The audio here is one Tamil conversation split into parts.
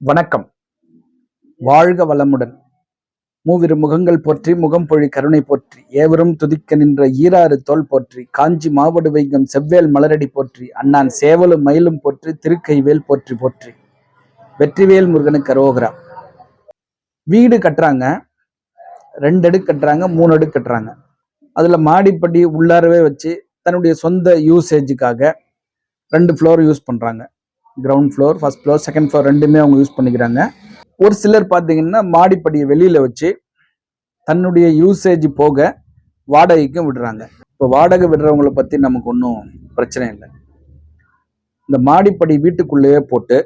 வணக்கம். வாழ்க வளமுடன். மூவிரு முகங்கள் போற்றி முகம் பொழி கருணை போற்றி. ஏவரும் துதிக்க நின்ற ஈராறு தோல் போற்றி. காஞ்சி மாவடு வைகம் செவ்வேல் மலரடி போற்றி. அண்ணான் சேவலும் மயிலும் போற்றி திருக்கைவேல் போற்றி போற்றி. வெற்றிவேல் முருகனுக்கு அரோகரா. வீடு கட்டுறாங்க. ரெண்டு அடுக்கு கட்டுறாங்க மூணு அடுக்கு கட்டுறாங்க. அதில் மாடிப்படி உள்ளாரவே வச்சு தன்னுடைய சொந்த யூசேஜுக்காக ரெண்டு ஃப்ளோர் யூஸ் பண்ணுறாங்க ground floor first floor second floor ரெண்டுமே அவங்க யூஸ் பண்ணிக்கிறாங்க. ஒரு சிலர் பார்த்தீங்கன்னா மாடிப்படியை வெளியில் வச்சு தன்னுடைய யூசேஜ் போக வாடகைக்கும் விடுறாங்க. இப்போ வாடகை விடுறவங்கள பற்றி நமக்கு ஒன்றும் பிரச்சனை இல்லை. இந்த மாடிப்படி வீட்டுக்குள்ளேயே போட்டு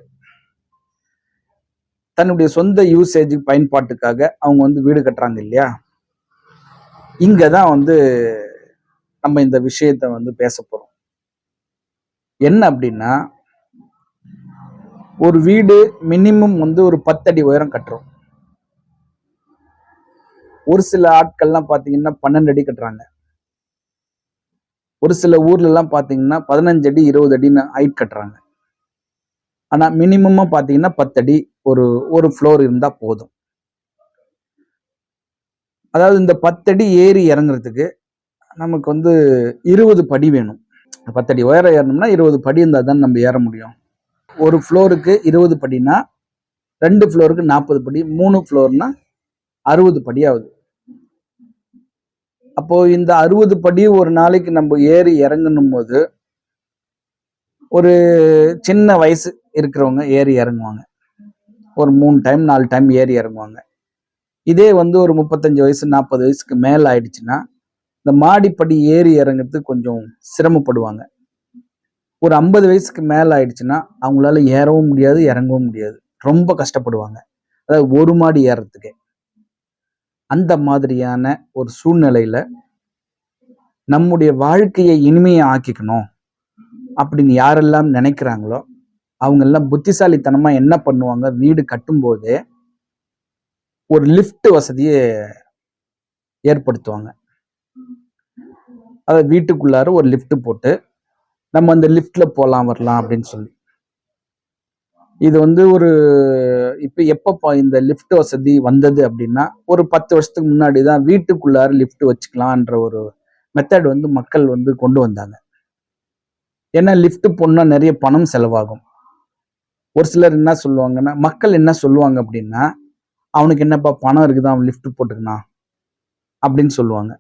தன்னுடைய சொந்த யூசேஜ் பயன்பாட்டுக்காக அவங்க வந்து வீடு கட்டுறாங்க இல்லையா? இங்கே தான் வந்து நம்ம இந்த விஷயத்த வந்து பேச போகிறோம் என்ன அப்படின்னா ஒரு வீடு மினிமம் வந்து ஒரு பத்தடி உயரம் கட்டுறோம். ஒரு சில ஆட்கள்லாம் பார்த்தீங்கன்னா பன்னெண்டு அடி கட்டுறாங்க. ஒரு சில ஊர்லலாம் பார்த்தீங்கன்னா பதினஞ்சு அடி இருபது அடின்னு ஹைட் கட்டுறாங்க. ஆனால் மினிமமாக பார்த்தீங்கன்னா பத்தடி ஒரு ஒரு ஃப்ளோர் இருந்தால் போதும். அதாவது இந்த பத்தடி ஏறி இறங்குறதுக்கு நமக்கு வந்து இருபது படி வேணும். பத்தடி உயரம் ஏறணும்னா இருபது படி இருந்தால் தான் நம்ம ஏற முடியும். ஒரு ஃப்ளோருக்கு இருபது படினா ரெண்டு ஃப்ளோருக்கு நாற்பது படி மூணு ஃப்ளோர்னா அறுபது படி ஆகுது. அப்போ இந்த அறுபது படி ஒரு நாளைக்கு நம்ம ஏறி இறங்கணும் போது ஒரு சின்ன வயசு இருக்கிறவங்க ஏறி இறங்குவாங்க. ஒரு மூணு டைம் நாலு டைம் ஏறி இறங்குவாங்க. இதே வந்து ஒரு முப்பத்தஞ்சு வயசு நாற்பது வயசுக்கு மேல ஆயிடுச்சுன்னா இந்த மாடிப்படி ஏறி இறங்குறதுக்கு கொஞ்சம் சிரமப்படுவாங்க. ஒரு ஐம்பது வயசுக்கு மேலே ஆயிடுச்சுன்னா அவங்களால ஏறவும் முடியாது இறங்கவும் முடியாது. ரொம்ப கஷ்டப்படுவாங்க. அதாவது ஒரு மாடி ஏறத்துக்கே அந்த மாதிரியான ஒரு சூழ்நிலையில நம்முடைய வாழ்க்கையை இனிமையை ஆக்கிக்கணும் அப்படின்னு யாரெல்லாம் நினைக்கிறாங்களோ அவங்க எல்லாம் புத்திசாலித்தனமா என்ன பண்ணுவாங்க? வீடு கட்டும்போதே ஒரு லிஃப்ட் வசதியை ஏற்படுத்துவாங்க. அதாவது வீட்டுக்குள்ளார ஒரு லிஃப்ட் போட்டு நம்ம அந்த லிஃப்ட்ல போகலாம் வரலாம் அப்படின்னு சொல்லி. இது வந்து ஒரு இப்போ எப்போ இந்த லிஃப்ட் வசதி வந்தது அப்படின்னா ஒரு பத்து வருஷத்துக்கு முன்னாடி தான் வீட்டுக்குள்ளார லிஃப்ட் வச்சுக்கலான்ற ஒரு மெத்தட் வந்து மக்கள் வந்து கொண்டு வந்தாங்க. ஏன்னா லிஃப்ட் போனால் நிறைய பணம் செலவாகும். ஒரு சிலர் என்ன சொல்லுவாங்கன்னா மக்கள் என்ன சொல்லுவாங்க அப்படின்னா அவனுக்கு என்னப்பா பணம் இருக்குதா? அவன் லிஃப்ட் போட்டுக்கணும் அப்படின்னு சொல்லுவாங்க.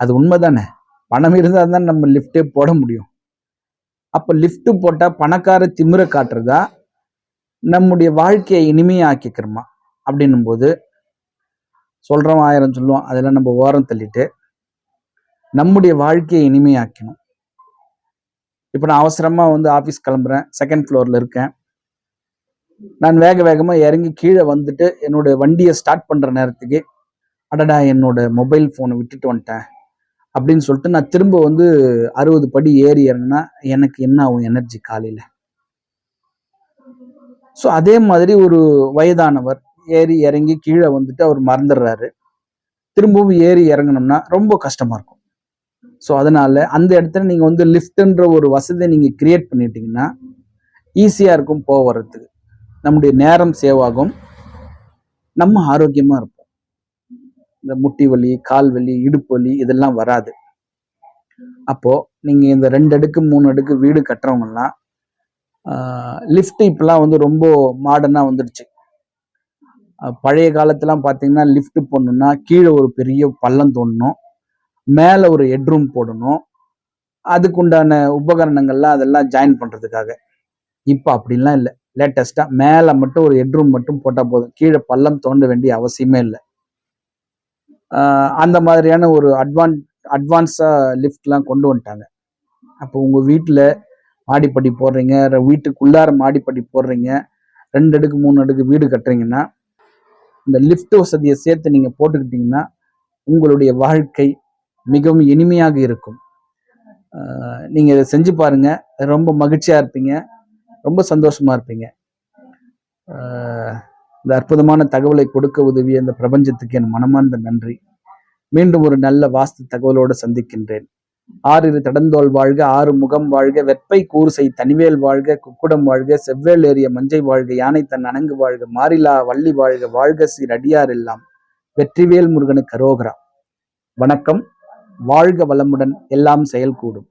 அது உண்மை தானே பணம் இருந்தால் தான் நம்ம லிஃப்டே போட முடியும். அப்போ லிஃப்ட் போட்டால் பணக்கார திமிர காட்டுறதா? நம்முடைய வாழ்க்கையை இனிமையாக்கிக்கிறோமா? அப்படின்னும் போது சொல்கிறோம் ஆயிரம் சொல்லுவோம் அதெல்லாம் நம்ம ஓரம் தள்ளிட்டு நம்முடைய வாழ்க்கையை இனிமையாக்கணும். இப்போ நான் அவசரமாக வந்து ஆஃபீஸ் கிளம்புறேன் செகண்ட் ஃப்ளோரில் இருக்கேன். நான் வேக வேகமாக இறங்கி கீழே வந்துட்டு என்னோட வண்டியை ஸ்டார்ட் பண்ணுற நேரத்துக்கு அடடா என்னோட மொபைல் ஃபோனை விட்டுட்டு வந்துட்டேன். அப்படின்னு சொல்லிட்டு நான் திரும்ப வந்து அறுபது படி ஏறி இறங்கினா எனக்கு என்ன ஆகும் எனர்ஜி காலையில்? ஸோ அதே மாதிரி ஒரு வயதானவர் ஏறி இறங்கி கீழே வந்துட்டு அவர் மறந்துடுறாரு. திரும்பவும் ஏறி இறங்கினோம்னா ரொம்ப கஷ்டமாக இருக்கும். ஸோ அதனால அந்த இடத்துல நீங்கள் வந்து லிஃப்ட்ன்ற ஒரு வசதியை நீங்கள் கிரியேட் பண்ணிட்டீங்கன்னா ஈஸியாக இருக்கும் போக வர்றதுக்கு நம்முடைய நேரம் சேவ் ஆகும். நம்ம ஆரோக்கியமாக இருப்போம். இந்த முட்டி வலி கால் வலி இடுப்பு வலி இதெல்லாம் வராது. அப்போ நீங்க இந்த ரெண்டு அடுக்கு மூணு அடுக்கு வீடு கட்டுறவங்கலாம் லிஃப்ட் இப்பெல்லாம் வந்து ரொம்ப மாடர்னா வந்துடுச்சு. பழைய காலத்துலாம் பார்த்தீங்கன்னா லிஃப்ட் போடணும்னா கீழே ஒரு பெரிய பள்ளம் தோண்டணும். மேலே ஒரு ஹெட்ரூம் போடணும். அதுக்குண்டான உபகரணங்கள்லாம் அதெல்லாம் ஜாயின் பண்ணுறதுக்காக இப்போ அப்படிலாம் இல்லை. லேட்டஸ்ட்டாக மேலே மட்டும் ஒரு ஹெட்ரூம் மட்டும் போட்டால் போதும். கீழே பள்ளம் தோண்ட வேண்டிய அவசியமே இல்லை. அந்த மாதிரியான ஒரு அட்வான் அட்வான்ஸாக லிஃப்ட்லாம் கொண்டு வந்துட்டாங்க. அப்போ உங்கள் வீட்டில் மாடிப்படி போடுறீங்க வீட்டுக்குள்ளார மாடிப்படி போடுறீங்க ரெண்டு அடுக்கு மூணு அடுக்கு வீடு கட்டுறீங்கன்னா இந்த லிஃப்ட் வசதியை சேர்த்து நீங்கள் போட்டுக்கிட்டீங்கன்னா உங்களுடைய வாழ்க்கை மிகவும் இனிமையாக இருக்கும். நீங்கள் இதை செஞ்சு பாருங்கள் ரொம்ப மகிழ்ச்சியாக இருப்பீங்க. ரொம்ப சந்தோஷமாக இருப்பீங்க. இந்த அற்புதமான தகவலை கொடுக்க உதவிய இந்த பிரபஞ்சத்துக்கு என் மனமார்ந்த நன்றி. மீண்டும் ஒரு நல்ல வாஸ்து தகவலோடு சந்திக்கின்றேன். ஆறிரு தடந்தோல் வாழ்க ஆறு முகம் வாழ்க வெப்பை கூர்சை தனிவேல் வாழ்க குக்குடம் வாழ்க செவ்வேல் ஏறிய மஞ்சை வாழ்க யானை தன் அணங்கு வாழ்க மாறிலா வள்ளி வாழ்க வாழ்க சீர் அடியார் எல்லாம். வெற்றிவேல் முருகனுக்கு அரோகரா. வணக்கம் வாழ்க வளமுடன் எல்லாம் செயல்கூடும்.